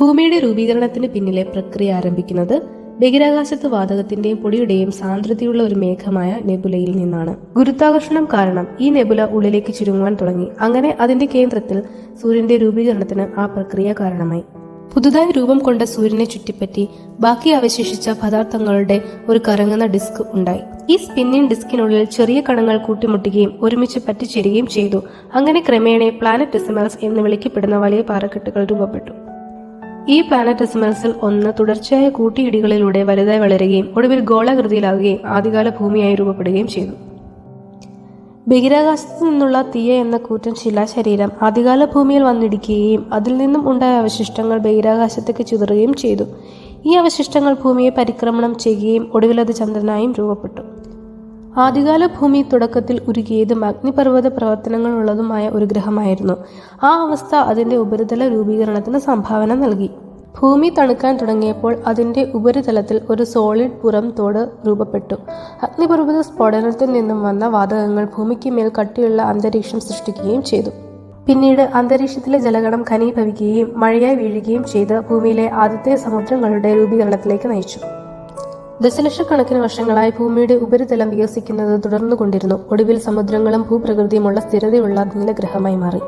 ഭൂമിയുടെ രൂപീകരണത്തിന് പിന്നിലെ പ്രക്രിയ ആരംഭിക്കുന്നത് ബഹിരാകാശത്ത് വാതകത്തിന്റെയും പൊടിയുടെയും സാന്ദ്രതയുള്ള ഒരു മേഘമായ നെബുലയിൽ നിന്നാണ്. ഗുരുത്വാകർഷണം കാരണം ഈ നെബുല ഉള്ളിലേക്ക് ചുരുങ്ങുവാൻ തുടങ്ങി. അങ്ങനെ അതിന്റെ കേന്ദ്രത്തിൽ സൂര്യന്റെ രൂപീകരണത്തിന് ആ പ്രക്രിയ കാരണമായി. പുതുതായി രൂപം കൊണ്ട സൂര്യനെ ചുറ്റിപ്പറ്റി ബാക്കി അവശേഷിച്ച പദാർത്ഥങ്ങളുടെ ഒരു കറങ്ങുന്ന ഡിസ്ക് ഉണ്ടായി. ഈ സ്പിന്നിംഗ് ഡിസ്കിനുള്ളിൽ ചെറിയ കണങ്ങൾ കൂട്ടിമുട്ടുകയും ഒരുമിച്ച് പറ്റിച്ചേരുകയും ചെയ്തു. അങ്ങനെ ക്രമേണ പ്ലാനറ്റ് പ്ലാനറ്റെസിമൽസ് എന്ന് വിളിക്കപ്പെടുന്ന വലിയ പാറക്കെട്ടുകൾ രൂപപ്പെട്ടു. ഈ പ്ലാനറ്റെസിമൽസിൽ ഒന്ന് തുടർച്ചയായ കൂട്ടിയിടികളിലൂടെ വലുതായി വളരുകയും ഒടുവിൽ ഗോളാകൃതിയിലാകുകയും ആദ്യകാല ഭൂമിയായി രൂപപ്പെടുകയും ചെയ്തു. ബഹിരാകാശത്തു നിന്നുള്ള തീയ എന്ന കൂറ്റൻ ശിലാശരീരം ആദ്യകാല ഭൂമിയിൽ വന്നിടിക്കുകയും അതിൽ നിന്നും ഉണ്ടായ അവശിഷ്ടങ്ങൾ ബഹിരാകാശത്തേക്ക് ചിതറുകയും ചെയ്തു. ഈ അവശിഷ്ടങ്ങൾ ഭൂമിയെ പരിക്രമണം ചെയ്യുകയും ഒടുവിൽ ചന്ദ്രനായും രൂപപ്പെട്ടു. ആദ്യകാല ഭൂമി തുടക്കത്തിൽ ഉരുകിയതും അഗ്നിപർവത പ്രവർത്തനങ്ങളുള്ളതുമായ ഒരു ഗ്രഹമായിരുന്നു. ആ അവസ്ഥ അതിന്റെ ഉപരിതല രൂപീകരണത്തിന് സംഭാവന നൽകി. ഭൂമി തണുക്കാൻ തുടങ്ങിയപ്പോൾ അതിന്റെ ഉപരിതലത്തിൽ ഒരു സോളിഡ് പുറം തോട് രൂപപ്പെട്ടു. അഗ്നിപർവത സ്ഫോടനത്തിൽ നിന്നും വന്ന വാതകങ്ങൾ ഭൂമിക്ക് മേൽ കട്ടിയുള്ള അന്തരീക്ഷം സൃഷ്ടിക്കുകയും ചെയ്തു. പിന്നീട് അന്തരീക്ഷത്തിലെ ജലഗണം ഖനീഭവിക്കുകയും മഴയായി വീഴുകയും ചെയ്ത് ഭൂമിയിലെ ആദ്യത്തെ സമുദ്രങ്ങളുടെ രൂപീകരണത്തിലേക്ക് നയിച്ചു. ദശലക്ഷക്കണക്കിന് വർഷങ്ങളായി ഭൂമിയുടെ ഉപരിതലം വികസിക്കുന്നത് തുടർന്നുകൊണ്ടിരുന്നു. ഒടുവിൽ സമുദ്രങ്ങളും ഭൂപ്രകൃതിയുമുള്ള സ്ഥിരതയുള്ള നീലഗ്രഹമായി മാറി.